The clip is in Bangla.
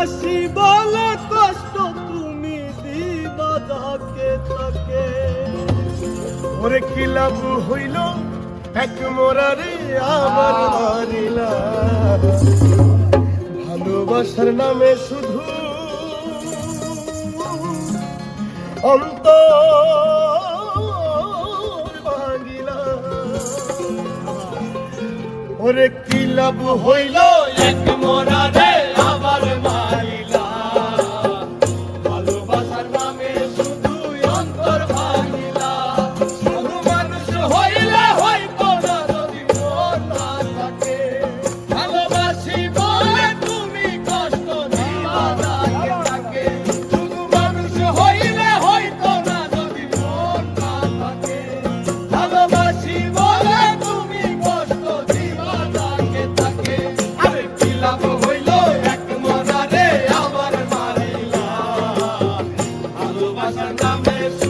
ভালোবাসি বলে কষ্ট তুমি দিবা তাকে। ওরে কি লাভ হইল? এক মোরারে মারিলা। ভালোবাসার নামে শুধু অন্ত ওরে কি লাভ হইল? এক মোর vas a andar